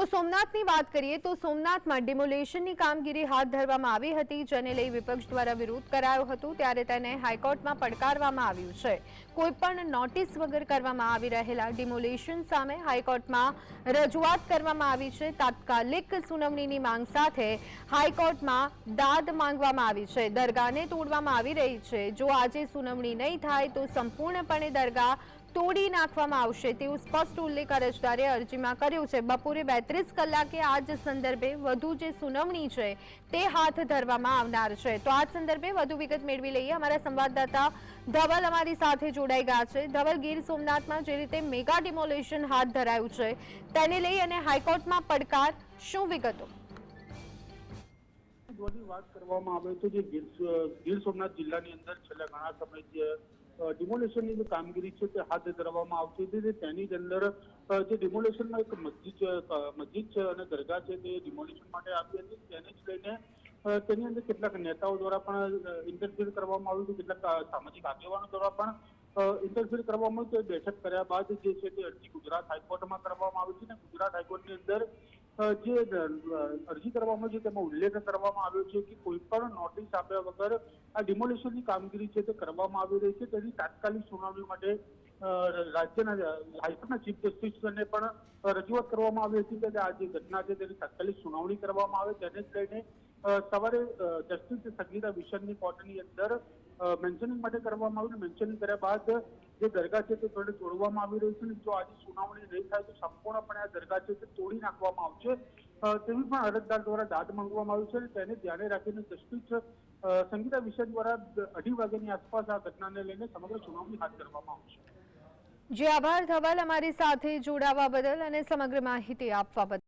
તો સોમનાથની વાત કરીએ તો સોમનાથમાં ડિમોલેશનની કામગીરી હાથ ધરવામાં આવી હતી, જેને લઈ વિપક્ષ દ્વારા વિરોધ કરાયો હતો, ત્યારે તેને હાઈકોર્ટમાં પડકારવામાં આવ્યું છે. કોઈ પણ નોટિસ વગર કરવામાં આવી રહેલા ડિમોલેશન સામે હાઈકોર્ટમાં રજૂઆત કરવામાં આવી છે. તાત્કાલિક સુનાવણીની માંગ સાથે હાઈકોર્ટમાં દાદ માંગવામાં આવી છે. દરગાહને તોડવામાં આવી રહી છે. જો આજે સુનાવણી નહીં થાય, તો સંપૂર્ણપણે દરગાહ તોડી નાખવામાં આવશે તેવું સ્પષ્ટ ઉલ્લેખ અરજદારે અરજીમાં કર્યું છે. બપોરે બેત્રીસ કલાકે આ જ સંદર્ભે વધુ જે સુનાવણી છે તે હાથ ધરવામાં આવનાર છે. તો આ સંદર્ભે વધુ વિગત મેળવી લઈએ. અમારા સંવાદદાતા ધવલ અમારી સાથે જોડાઈ ગયા છે. ધવલ, ગીર સોમનાથમાં જે રીતે મેગા ડિમોલેશન હાથ ધરાયું છે તેને લઈ અને હાઈકોર્ટમાં પડકાર, શું વિગતો? વાત કરવામાં આવે તો જે ગીર સોમનાથ જિલ્લાની અંદર છેલ્લા ઘણા સમયથી ડિમોલેશનની જે કામગીરી છે તે હાથ ધરવામાં આવતી હતી તેની જ અંદર જે ડિમોલેશનમાં એક મસ્જિદ મસ્જિદ છે અને દરગાહ છે તે ડિમોલેશન માટે આવી હતી. તેને જ લઈને તેની અંદર કેટલાક નેતાઓ દ્વારા પણ ઇન્ટરફિયર કરવામાં આવ્યું હતું, કેટલાક સામાજિક આગેવાનો દ્વારા પણ ઇન્ટરફિયર કરવામાં આવ્યું બેઠક કર્યા બાદ જે છે તે અરજી ગુજરાત હાઈકોર્ટમાં કરવામાં આવી છે અને ગુજરાત હાઈકોર્ટની અંદર જે અરજી કરવામાં છે તેમાં ઉલ્લેખ કરવામાં આવ્યો છે કે કોઈ પણ નોટિસ આપ્યા વગર આ ડિમોલિશનની કામગીરી છે તે કરવામાં આવી રહી છે. તેની તાત્કાલિક સુનાવણી માટે રાજ્યના, હાઈકોર્ટના ચીફ જસ્ટિસને પણ રજૂઆત કરવામાં આવી હતી કે આ જે ઘટના છે તેની તાત્કાલિક સુનાવણી કરવામાં આવે. તેને જ લઈને સવારે જસ્ટિસ સંગીતા વિશનની કોર્ટની અંદર મેન્શનિંગ માટે કરવામાં આવ્યું મેન્શનિંગ કર્યા બાદ જે દરગાહ છે તે થોડે તોડવામાં આવી રહી છે જો આજે સુનાવણી નહીં થાય તો સંપૂર્ણપણે આ દરગાહ છે તે તોડી નાખવામાં આવશે. તેવી પણ અરજદાર દ્વારા દાદ માંગવામાં આવ્યું છે અને તેને ધ્યાને રાખીને જસ્ટિસ સંગીતા વિષય દ્વારા અઢી વાગ્યાની આસપાસ આ ઘટનાને લઈને સમગ્ર સુનાવણી હાથ ધરવામાં આવશે. જે, આભાર. ધવલ અમારી સાથે જોડાવા બદલ અને સમગ્ર માહિતી આપવા બદલ.